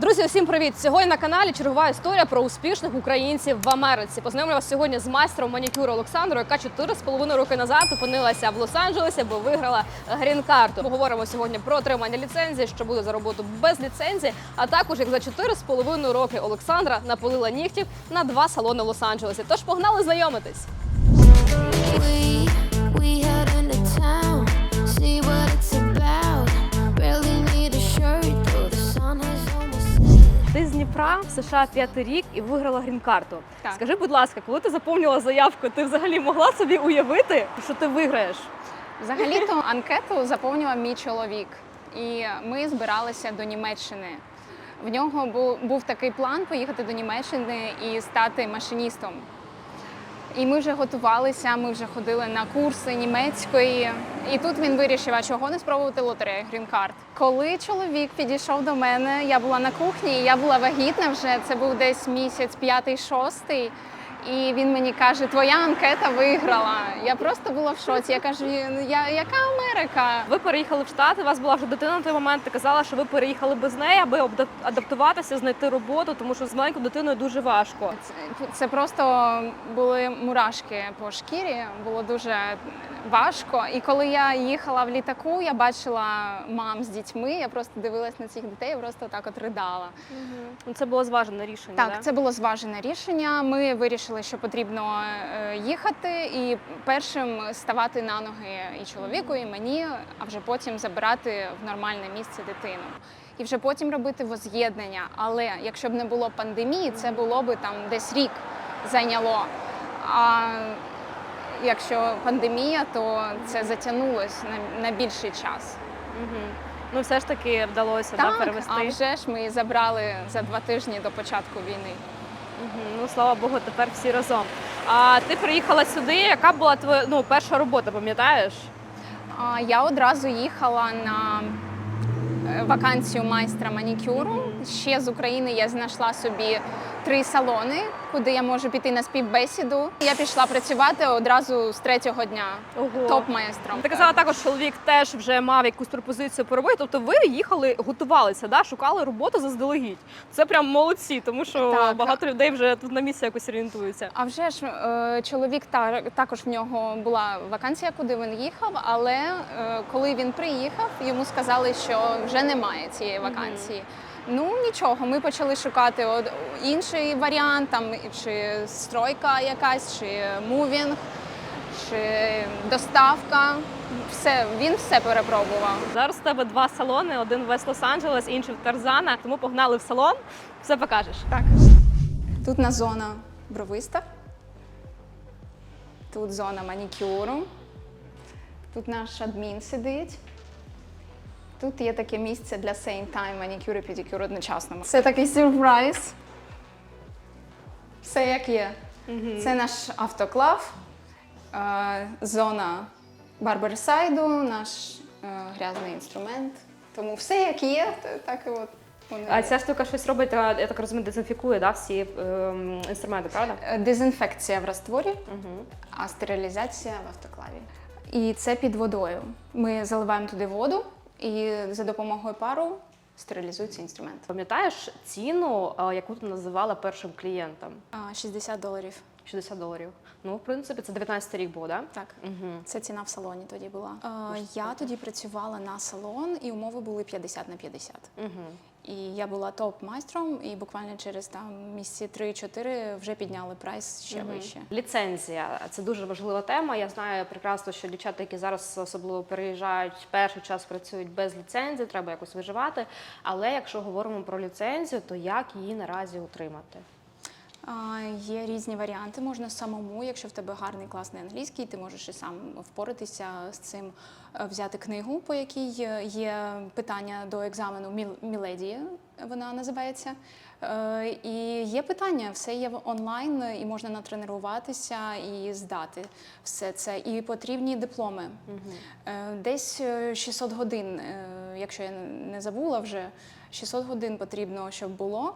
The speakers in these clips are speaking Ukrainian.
Друзі, всім привіт! Сьогодні на каналі чергова історія про успішних українців в Америці. Познайомлю вас сьогодні з майстром манікюру Олександрою, яка 4,5 роки назад опинилася в Лос-Анджелесі, бо виграла грін-карту. Ми говоримо сьогодні про отримання ліцензії, що буде за роботу без ліцензії, а також як за 4,5 роки Олександра напилила нігтів на два салони в Лос-Анджелесі. Тож погнали знайомитись. We we Ти з Дніпра в США п'ятий рік і виграла грін-карту. Скажи, будь ласка, коли ти заповнювала заявку, ти взагалі могла собі уявити, що ти виграєш? Взагалі-то анкету заповнював мій чоловік, і ми збиралися до Німеччини. В нього був, був такий план поїхати до Німеччини і стати машиністом. І ми вже готувалися, ми вже ходили на курси німецької. І тут він вирішив, а чого не спробувати лотерею грін-карт. Коли чоловік підійшов до мене, я була на кухні, я була вагітна вже. Це був десь місяць п'ятий-шостий. І він мені каже, твоя анкета виграла. Я просто була в шоці. Я кажу, «Ну, я, яка Америка? Ви переїхали в Штати, у вас була вже дитина на той момент. Ти казала, що ви переїхали без неї, аби адаптуватися, знайти роботу, тому що з маленькою дитиною дуже важко. Це, це просто були мурашки по шкірі, було дуже важко. І коли я їхала в літаку, я бачила мам з дітьми. Я просто дивилась на цих дітей, просто так от ридала. Ну, Це було зважене рішення. Так, да? це було зважене рішення. Ми вирішили, що потрібно е, їхати і першим ставати на ноги і чоловіку, і мені, а вже потім забирати в нормальне місце дитину. І вже потім робити воз'єднання. Але якщо б не було пандемії, це було б там десь рік зайняло. А якщо пандемія, то це затягнулось на, на більший час. Ну, все ж таки вдалося да, перевести. а вже ж ми забрали за два тижні до початку війни. Ну, слава Богу, тепер всі разом. А ти приїхала сюди. Яка була твоя ну, перша робота, пам'ятаєш? А, Я одразу їхала на е, вакансію майстра манікюру. Ще з України я знайшла собі три салони, куди я можу піти на співбесіду. Я пішла працювати одразу з третього дня Ого. топ-майстром. Ти казала також, чоловік теж вже мав якусь пропозицію по роботі. Тобто ви їхали, готувалися, да? шукали роботу заздалегідь. Це прям молодці, тому що Так. багато людей вже тут на місці якось орієнтуються. А вже ж е, чоловік та, також в нього була вакансія, куди він їхав. Але е, коли він приїхав, йому сказали, що вже немає цієї вакансії. Ну нічого, ми почали шукати інший варіант, там чи стройка якась, чи мувінг, чи доставка. Все, він все перепробував. Зараз у тебе два салони: один в Вест Лос-Анджелес, інший в Тарзана. Тому погнали в салон, все покажеш. Так. Тут на зона бровиста. Тут зона манікюру. Тут наш адмін сидить. Тут є таке місце для same time манікюр і педикюр одночасно. Це такий сюрприз. Все як є. Це наш автоклав, е, зона барберсайду, наш е, грязний інструмент. Тому все як є, то так і от. вони А ця штука щось робить, я так розумію, дезінфікує да, всі ем, інструменти, правда? Е, Дезінфекція в растворі, Угу. а стерилізація в автоклаві. І це під водою. Ми заливаємо туди воду, і за допомогою пару стерилізується інструмент. Пам'ятаєш ціну, яку ти називала першим клієнтом? А, 60 доларів. 60 доларів. Ну, в принципі, це 19 рік був, так? Так. Угу. Це ціна в салоні тоді була. Е, я тоді працювала на салон, і умови були 50 на 50. Угу. І я була топ-майстром, і буквально через там місяці 3-4 вже підняли прайс ще вище. Ліцензія це дуже важлива тема. Я знаю прекрасно, що дівчата, які зараз особливо переїжджають, перший час працюють без ліцензії, треба якось виживати. Але якщо говоримо про ліцензію, то як її наразі отримати? Є різні варіанти. Можна самому, якщо в тебе гарний класний англійський, ти можеш і сам впоратися з цим, е, взяти книгу, по якій е, є питання до екзамену Міл- Міледі, вона називається. Е, І є питання, все є онлайн, і можна натренуватися і здати все це. І потрібні дипломи. Е, Десь е, 600 годин, якщо я не забула вже, 600 годин потрібно, щоб було.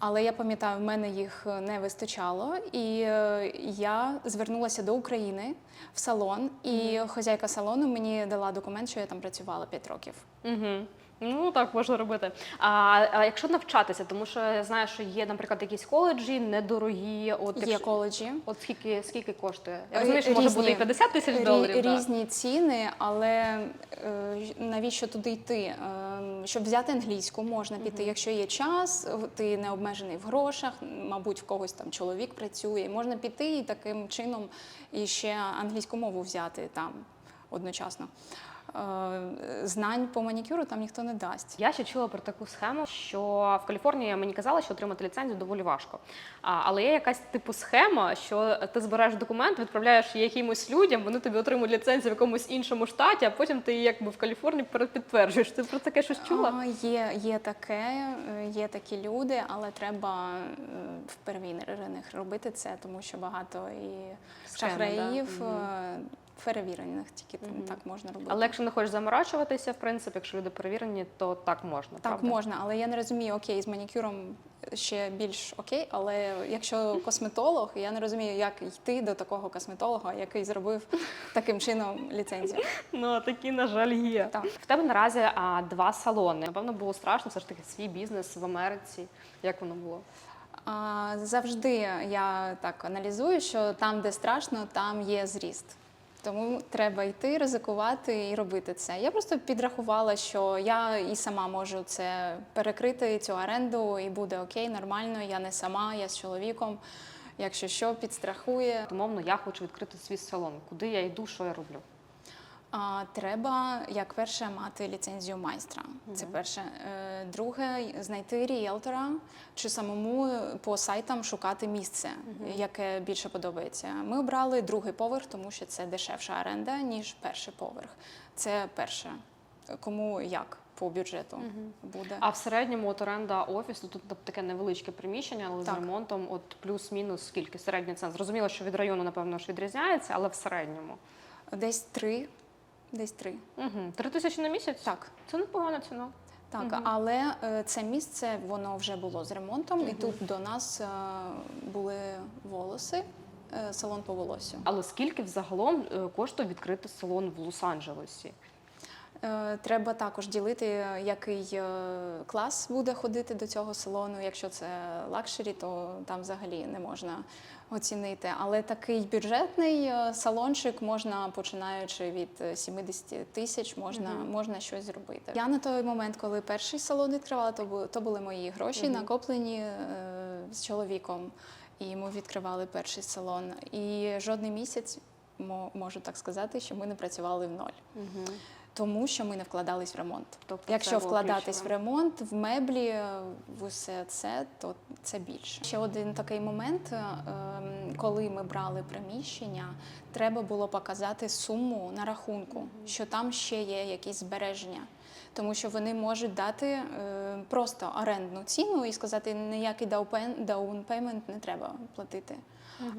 Але я пам'ятаю, в мене їх е, не вистачало, і е, я звернулася до України в салон, і хазяйка салону мені дала документ, що я там працювала 5 років. Угу. Ну так можна робити. А, а якщо навчатися, тому що я знаю, що є, наприклад, якісь коледжі недорогі. От Є якщо- коледжі. От скільки скільки коштує? Я Е, розумію, що може бути і 50 тисяч доларів. Різні ціни, але е, навіщо туди йти? Е, щоб взяти англійську, можна піти. Якщо є час, ти не обмежений в грошах, мабуть, в когось там чоловік працює. Можна піти і таким чином і ще англійську мову взяти там одночасно. Е, Знань по манікюру там ніхто не дасть. Я ще чула про таку схему, що в Каліфорнії мені казали, що отримати ліцензію доволі важко. А, але є якась типу схема, що ти збираєш документ, відправляєш її якимось людям, вони тобі отримують ліцензію в якомусь іншому штаті, а потім ти її якби в Каліфорнії перепідтверджуєш. Ти про таке щось чула? А, є, є таке, е, є такі люди, але треба е, в перевірених робити це, тому що багато і шахраїв да? Перевірених, тільки Мгм. так можна робити. Але якщо не хочеш заморачуватися, в принципі, якщо люди перевірені, то так можна. так правда? можна, але я не розумію, окей, з манікюром ще більш окей, але якщо косметолог, я не розумію, як йти до такого косметолога, який зробив таким чином ліцензію. Ну такі, на жаль, є. Так. В тебе наразі а, два салони. Напевно, було страшно все ж таки свій бізнес в Америці. Як воно було? А, завжди я так аналізую, що там, де страшно, там є зріст. Тому треба йти, ризикувати і робити це. Я просто підрахувала, що я і сама можу це перекрити, цю оренду, і буде окей, нормально. Я не сама, я з чоловіком. Якщо що, підстрахує. Умовно, я хочу відкрити свій салон. Куди я йду, що я роблю? А, треба, як перше, мати ліцензію майстра. Це перше. Е, Друге, знайти ріелтора чи самому по сайтам шукати місце, яке більше подобається. Ми обрали другий поверх, тому що це дешевша оренда, ніж перший поверх. Це перше. Кому як по бюджету буде. А в середньому от оренда офісу тут таке невеличке приміщення, але Так. з ремонтом, от плюс-мінус скільки середній ціна. Зрозуміло, що від району, напевно, ж відрізняється, але в середньому. Десь три. Десь три. Угу. Три тисячі на місяць? Так. Це непогана ціна. Так, угу. але е, це місце воно вже було з ремонтом, і тут до нас е, були волоси, е, салон по волосю. Але скільки взагалом коштує відкрити салон в Лос-Анджелесі? Е, Треба також ділити, е, який е, клас буде ходити до цього салону. Якщо це лакшері, то там взагалі не можна оцінити. Але такий бюджетний салончик можна, починаючи від е, 70 тисяч, можна, можна щось зробити. Я на той момент, коли перший салон відкривала, то були, то були мої гроші, накоплені е, з чоловіком. І ми відкривали перший салон. І жодний місяць мо- можу так сказати, що ми не працювали в ноль. Угу. Тому що ми не вкладались в ремонт. Тобто Якщо вкладатись в ремонт, в меблі, в усе це, то це більше. Ще один такий момент, е, ем, коли ми брали приміщення, треба було показати суму на рахунку, що там ще є якісь збереження. Тому що вони можуть дати е, просто орендну ціну і сказати, ніякий даун пеймент не треба платити.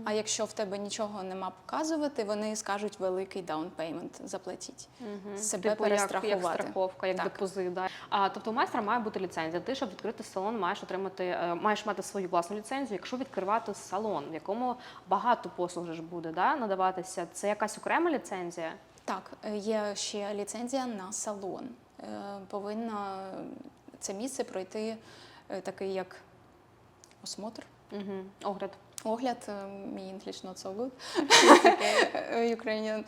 А якщо в тебе нічого нема показувати, вони скажуть великий даун пеймент заплатіть. Себе типу, як, як страховка, як Так. депозит. Да? А, тобто у майстра має бути ліцензія. Ти, щоб відкрити салон, маєш отримати, е, маєш мати свою власну ліцензію. Якщо відкривати салон, в якому багато послуг вже ж буде да, надаватися, це якась окрема ліцензія? Так, є ще ліцензія на салон. Е, Повинна це місце пройти е, такий як осмотр. Угу. Огляд. Огляд, е, мій English not so good, Ukrainian.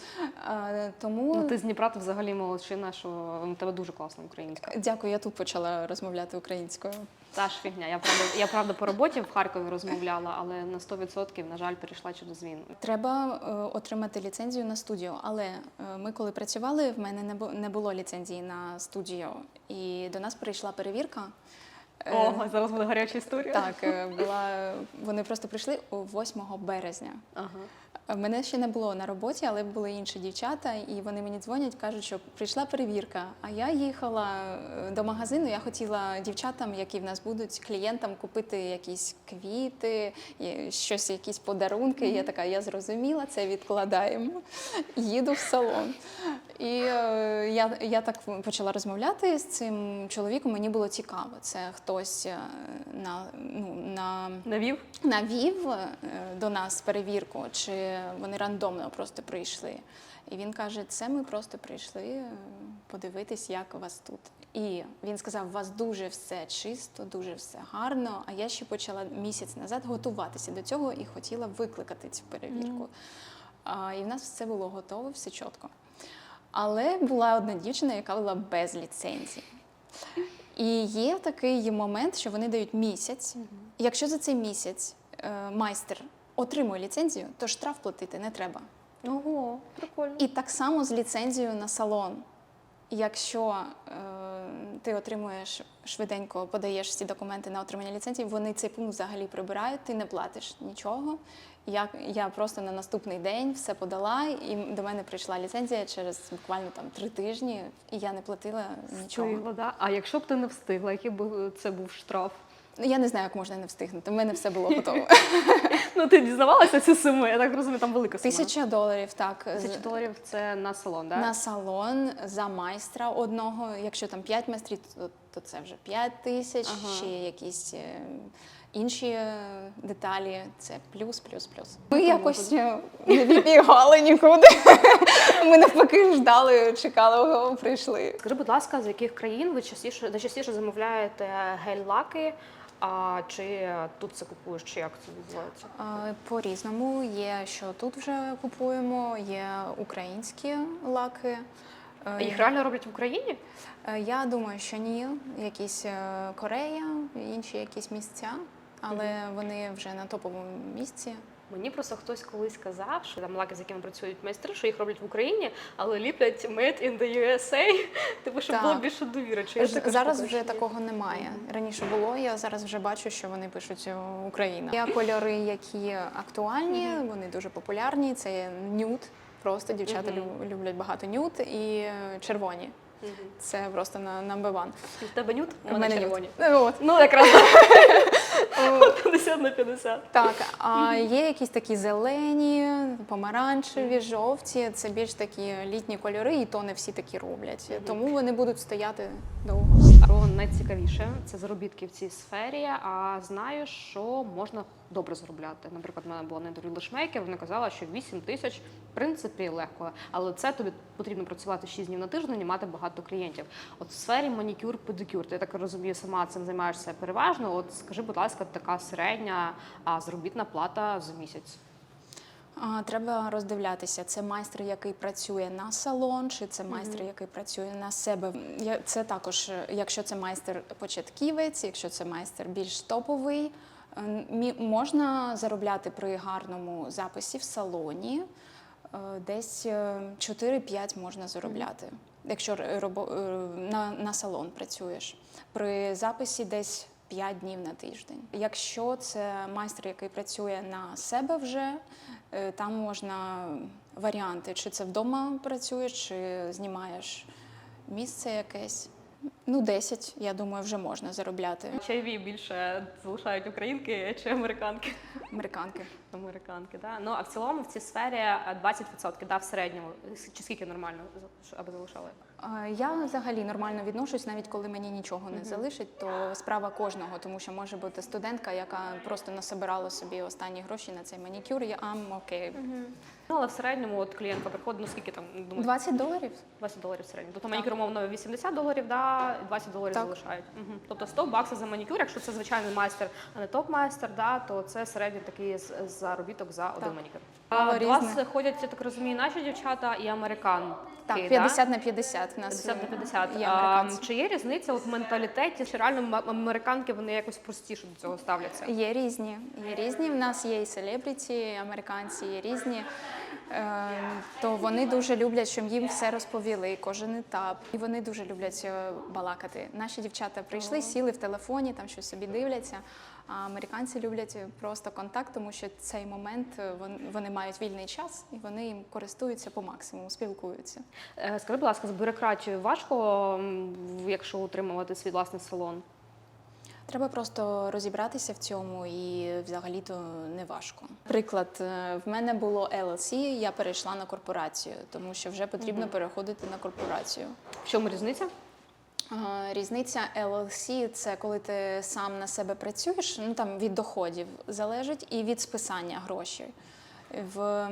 Тому Ну, ти з Дніпра, ти взагалі молодчина, що у тебе дуже класна українська. дякую, я тут почала розмовляти українською. Та ж фігня. Я правда, я правда по роботі в Харкові розмовляла, але на 100% на жаль перейшла через він. Треба е, отримати ліцензію на студію, але е, ми коли працювали, в мене не бу- не було ліцензії на студію, і до нас прийшла перевірка. Е, Ого, зараз буде гаряча історія. Так, е, була вони просто прийшли у 8 березня. Ага. Е, Мене ще не було на роботі, але були інші дівчата, і вони мені дзвонять, кажуть, що прийшла перевірка. А я їхала е, до магазину. Я хотіла дівчатам, які в нас будуть клієнтам, купити якісь квіти, щось, якісь подарунки. Я така, я зрозуміла, це відкладаємо. Їду в салон. І е, я, я так почала розмовляти з цим чоловіком. Мені було цікаво. Це хтось на, ну, на Навів? навів до нас перевірку, чи вони рандомно просто прийшли. І він каже: це ми просто прийшли е, подивитись, як у вас тут. І він сказав: у вас дуже все чисто, дуже все гарно. А я ще почала місяць назад готуватися до цього і хотіла викликати цю перевірку. А, і в нас все було готово, все чітко. Але була одна дівчина, яка була без ліцензії. І є такий момент, що вони дають місяць. Якщо за цей місяць е, майстер отримує ліцензію, то штраф платити не треба. Ого, прикольно. І так само з ліцензією на салон. Якщо е, ти отримуєш швиденько, подаєш всі документи на отримання ліцензії, вони цей пункт взагалі прибирають, ти не платиш нічого. Я, я просто на наступний день все подала, і до мене прийшла ліцензія через буквально там три тижні, і я не платила нічого. Встигла, да? А якщо б ти не встигла, який би це був штраф? Я не знаю, як можна не встигнути. У мене все було готово. Ну ти дізнавалася цю суму? Я так розумію, там велика сума. Тисяча доларів, так. Тисяча доларів це на салон, так? На салон за майстра одного. Якщо там 5 майстрів, то, це вже 5 тисяч, ще якісь е, інші е, деталі. Це плюс, плюс, плюс. Ми якось е, не відбігали нікуди. Ми навпаки ждали, чекали, прийшли. Скажи, будь ласка, з яких країн ви частіше найчастіше замовляєте гель-лаки? А чи тут це купуєш, чи як це відбувається? Е, По-різному є, що тут вже купуємо, є українські лаки. Е, їх реально роблять в Україні? Е, Я думаю, що ні. Якісь е, Корея, інші якісь місця, але вони вже на топовому місці. Мені просто хтось колись казав, що там лаки, з якими працюють майстри, що їх роблять в Україні, але ліплять made in the USA, типу, щоб Так. було більше довіри. Чи Ж- Зараз вже ні? такого немає. Раніше було. Я зараз вже бачу, що вони пишуть е, Україна. Є кольори, які актуальні, вони дуже популярні. Це нюд. Просто дівчата Мгм. лю- люблять багато нюд і е, червоні. Мгм. Це просто на number one. В тебе нюд, у мене нюд. червоні. Е, От. Ну, якраз 50 на 50. Так, а є якісь такі зелені, помаранчеві, жовті. Це більш такі літні кольори, і то не всі такі роблять. Тому вони будуть стояти довго. Про найцікавіше це заробітки в цій сфері. А знаю, що можна добре заробляти. Наприклад, в мене була лишмейкер, вона казала, що 8 тисяч в принципі легко, але це тобі потрібно працювати 6 днів на тиждень і мати багато клієнтів. От в сфері манікюр, педикюр, ти так розумію, сама цим займаєшся переважно. От скажи, будь ласка, така середня заробітна плата за місяць. Треба роздивлятися, це майстер, який працює на салон, чи це майстер, який працює на себе. Це також, е, якщо це майстер початківець, якщо це майстер більш топовий, е, можна заробляти при гарному записі в салоні. е, Десь е, 4-5 можна заробляти, якщо е, на, на салон працюєш. При записі десь 5 днів на тиждень. Якщо це майстер, який працює на себе вже, е, там можна варіанти, чи це вдома працюєш, чи знімаєш місце якесь. Ну, 10, я думаю, вже можна заробляти. Чайві більше залишають українки чи американки? Американки. Американки, да. Ну а в цілому в цій сфері е, 20%, да, в середньому. Чи скільки нормально аби залишали? Е, Я взагалі нормально відношусь, навіть коли мені нічого не залишить, то справа кожного, тому що може бути студентка, яка просто насобирала собі останні гроші на цей манікюр. Я ам окей. Ну але в середньому от клієнтка приходить, ну скільки там думаю, 20 доларів? 20 доларів в середньому. Тобто манікюр умовно 80 доларів, да, і 20 доларів Так. залишають. Угу. Тобто 100 баксів за манікюр, якщо це звичайний майстер, а не топ-майстер, да, то це середній такий з- заробіток за один Так. манікюр. А, до вас ходять, я так розумію, наші дівчата і американки. Так, 50 на 50 в нас 50 на 50. є А, американці. чи є різниця от в менталітеті? Чи реально м- американки вони якось простіше до цього ставляться? Є різні. Є різні. В нас є і селебріті, і американці, є різні. Е, то вони дуже люблять, щоб їм все розповіли, кожен етап. І вони дуже люблять е, балакати. Наші дівчата прийшли, сіли в телефоні, там щось собі дивляться. А американці люблять просто контакт, тому що цей момент е, вон- вони мають вільний час і вони їм користуються по максимуму, спілкуються. Е, Скажи, будь ласка, з бюрократією важко, якщо утримувати свій власний салон? Треба просто розібратися в цьому і взагалі-то не важко. Приклад, е, в мене було LLC, я перейшла на корпорацію, тому що вже потрібно переходити на корпорацію. В чому різниця? Е, Різниця LLC – це коли ти сам на себе працюєш, ну там від доходів залежить і від списання грошей. В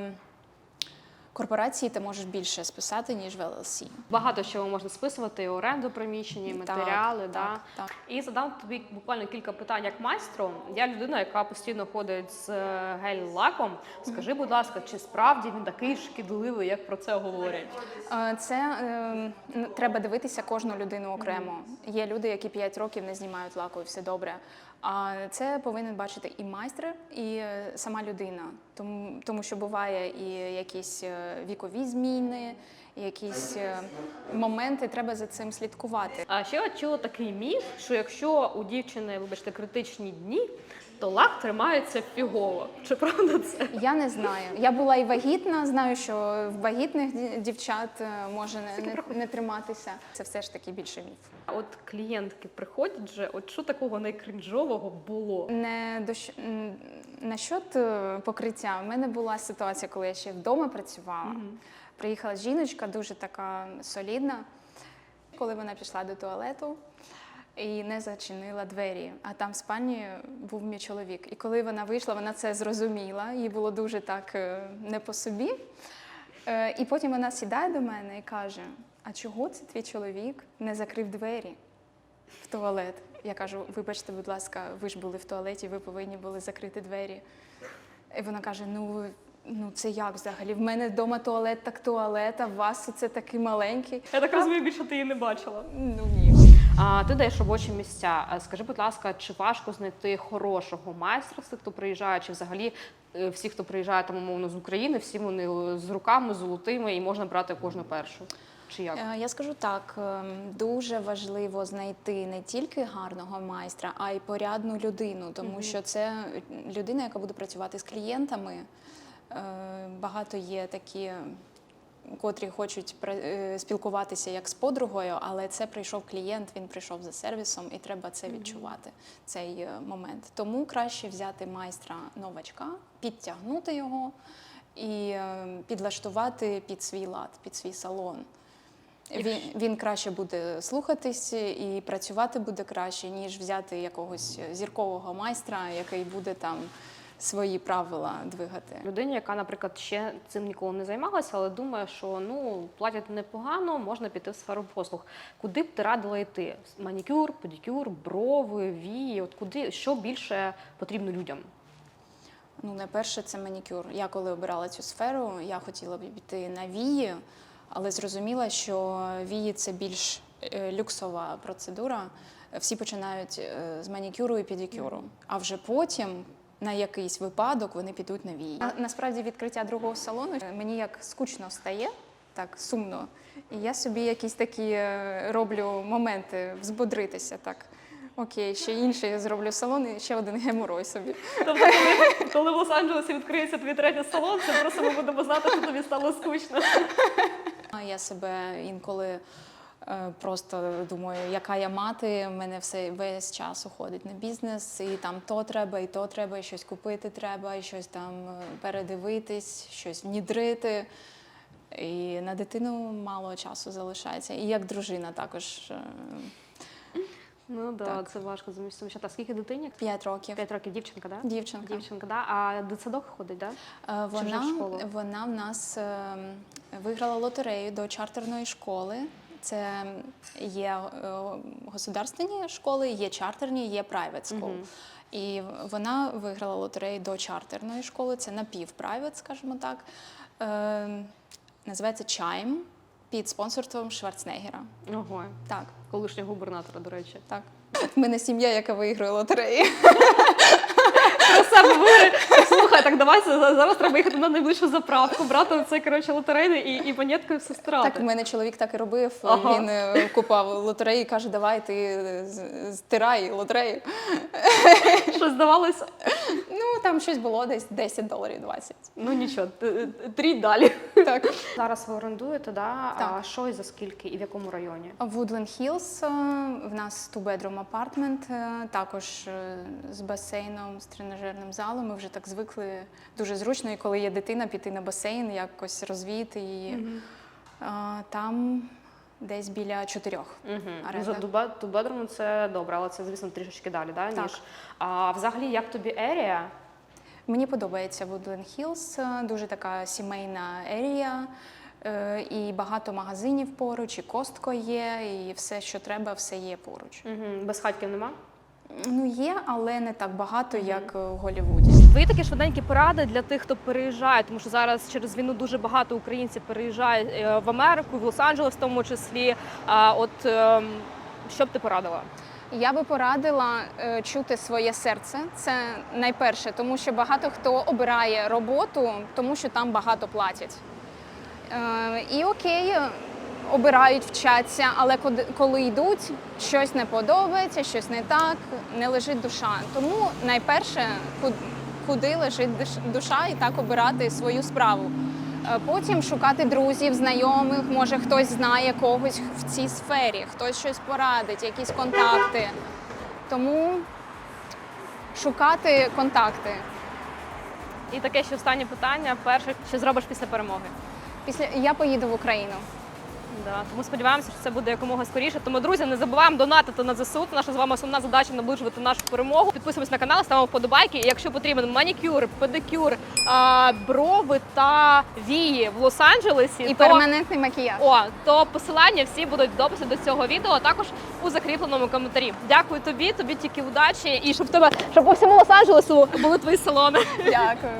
корпорації ти можеш більше списати, ніж в LLC. Багато чого можна списувати: оренду приміщення, матеріали. да? так, так. І задам тобі буквально кілька питань як майстру. Я людина, яка постійно ходить з е, гель-лаком. Скажи, будь ласка, чи справді він такий шкідливий, як про це говорять? Е, Це е, треба дивитися кожну людину окремо. Є люди, які 5 років не знімають лаку, і все добре. А це повинен бачити і майстер, і е, сама людина. Тому, тому що буває і якісь е, вікові зміни, якісь е, моменти, треба за цим слідкувати. А ще я чула такий міф, що якщо у дівчини, вибачте, критичні дні, то лак тримається фігово. Чи правда це? Я не знаю. Я була і вагітна, знаю, що в вагітних ді- дівчат е, може не, не, не триматися. Це все ж таки більше міф. А От клієнтки приходять вже, от що такого найкринжового було? Не до насчет е, покриття. У мене була ситуація, коли я ще вдома працювала. Приїхала жіночка, дуже така солідна. Коли вона пішла до туалету і не зачинила двері, а там в спальні був мій чоловік. І коли вона вийшла, вона це зрозуміла. Їй було дуже так е, не по собі. Е, І потім вона сідає до мене і каже: А чого це твій чоловік не закрив двері? в туалет. Я кажу, вибачте, будь ласка, ви ж були в туалеті, ви повинні були закрити двері. І вона каже: Ну, ну це як взагалі? В мене вдома туалет, так туалет, а в вас це такий маленький. Я так розумію, більше ти її не бачила. Ну ні. А ти даєш робочі місця. А Скажи, будь ласка, чи важко знайти хорошого майстра з тих, хто приїжджає, чи взагалі е, всі, хто приїжджає там умовно з України, всі вони з руками золотими і можна брати кожну першу? Чи як? Е, Я скажу так: ем, дуже важливо знайти не тільки гарного майстра, а й порядну людину, тому що це людина, яка буде працювати з клієнтами. Е, Багато є такі, котрі хочуть е, спілкуватися як з подругою, але це прийшов клієнт, він прийшов за сервісом, і треба це відчувати, цей е, момент. Тому краще взяти майстра новачка, підтягнути його і підлаштувати під свій лад, під свій салон. Він, він краще буде слухатись і працювати буде краще, ніж взяти якогось зіркового майстра, який буде там свої правила двигати. Людині, яка, наприклад, ще цим ніколи не займалася, але думає, що ну платять непогано, можна піти в сферу послуг. Куди б ти радила йти? Манікюр, педикюр, брови, вії? От куди що більше потрібно людям? Ну, найперше, це манікюр. Я коли обирала цю сферу, я хотіла б піти на вії, але зрозуміла, що вії це більш е, люксова процедура. Всі починають е, з манікюру і педикюру, а вже потім. На якийсь випадок вони підуть на вії. На- Насправді відкриття другого салону е, мені як скучно стає, так сумно. І я собі якісь такі е, роблю моменти взбодритися. Так окей, ще інший я зроблю салон і ще один геморой собі. Тобто, коли, коли в Лос-Анджелесі відкриється твій третій салон, це просто ми будемо знати, що тобі стало скучно. А Я себе інколи просто думаю, яка я мати, в мене все весь час уходить на бізнес, і там то треба, і то треба, і щось купити треба, і щось там е, передивитись, щось внідрити. І на дитину мало часу залишається. І як дружина також е, Ну да, Так. це важко замість А скільки дитині? 5 років. П'ять років дівчинка, да? Дівчинка. Дівчинка, да? А дитсадок ходить, да? Е, Чи вже в Вона, школу? вона в нас е, виграла лотерею до чартерної школи. Це є е, государственні школи, є чартерні, є private school. Мгм. І вона виграла лотерею до чартерної школи. Це напівпрайвет, скажімо так. Е, Називається Chime під спонсорством Шварценеггера. Ого, Так, колишнього губернатора, до речі. так. В мене сім'я, яка виграє лотереї. Про себе говори. Слухай, так давай зараз треба їхати на найближчу заправку, брати це коротше лотерейне і, і монеткою все стирати. Так, в мене чоловік так і робив. Ага. Він е, купав лотереї і каже, давай ти стирай лотерею. Що здавалося? Ну там щось було десь 10 доларів 20. Ну нічого, т- т- трій далі. Так. Зараз ви орендуєте, да? Так. а що і за скільки і в якому районі? Woodland Hills, е, в нас two-bedroom апартмент, е, також з басейном, з тренажерним залом. Ми вже так звикли дуже зручно, і коли є дитина, піти на басейн, якось розвіяти її. Е, Там десь біля чотирьох. Угу. За тубедрому це добре, але це, звісно, трішечки далі, да, Так. ніж. А взагалі, як тобі ерія? Мені подобається Woodland Hills, е, дуже така сімейна ерія, е, і багато магазинів поруч, і костко є, і все, що треба, все є поруч. Угу. Без хатків нема? Ну є, але не так багато, як в Голлівуді. Ви такі швиденькі поради для тих, хто переїжджає, тому що зараз через війну дуже багато українців переїжджає е, в Америку, в Лос-Анджелес в тому числі. От ем, що б ти порадила? Я би порадила е, чути своє серце. Це найперше, тому що багато хто обирає роботу, тому що там багато платять. Е, і окей, е, обирають, вчаться, але коли- йдуть, щось не подобається, щось не так, не лежить душа. Тому найперше, куди лежить душа, і так обирати свою справу. Е, Потім шукати друзів, знайомих, може хтось знає когось в цій сфері, хтось щось порадить, якісь контакти. Тому шукати контакти. І таке ще останнє питання. Перше, що зробиш після перемоги? Після я поїду в Україну. Да, тому сподіваємося, що це буде якомога скоріше. Тому, друзі, не забуваємо донатити на ЗСУ. Це Наша з вами основна задача наближувати нашу перемогу. Підписуємось на канал, ставимо вподобайки. І якщо потрібен манікюр, педикюр, а, брови та вії в Лос-Анджелесі, І то, перманентний макіяж. о, то посилання всі будуть в дописі до цього відео, а також у закріпленому коментарі. Дякую тобі, тобі тільки удачі, і щоб в тебе щоб по всьому Лос-Анджелесу були твої салони. Дякую.